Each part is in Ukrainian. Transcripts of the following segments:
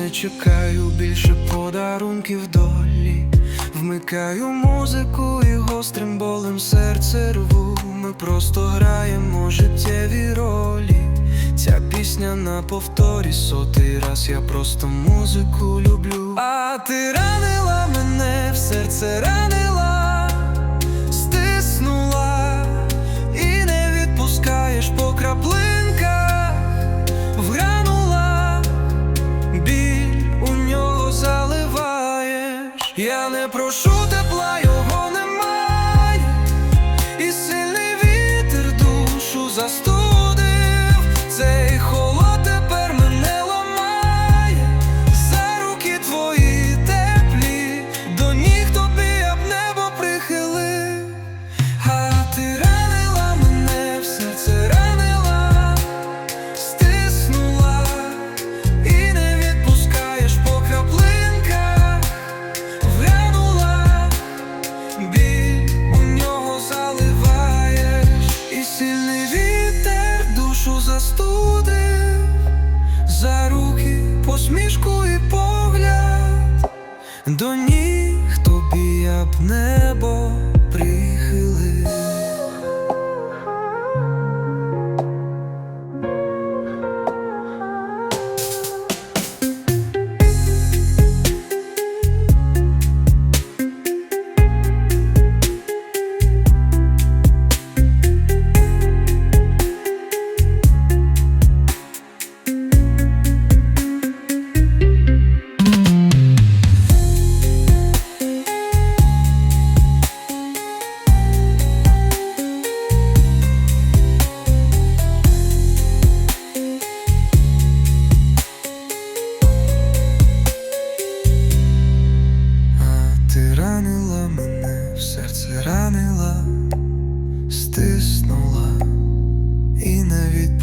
не чекаю більше подарунків долі. Вмикаю музику і гострим болем серце рву. Ми просто граємо життєві ролі. Ця пісня на повторі сотий раз я просто музику люблю. А ти ранила мене в серце ранила, Я не прошу тепла, до ніг тобі я б небо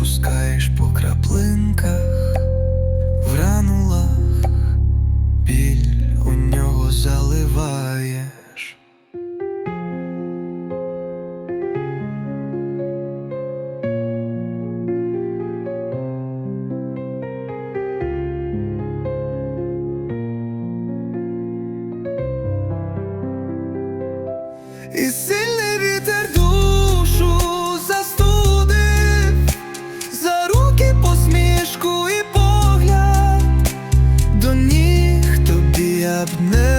пускаєш по краплинках, в ранулах біль у нього заливаєш. І up now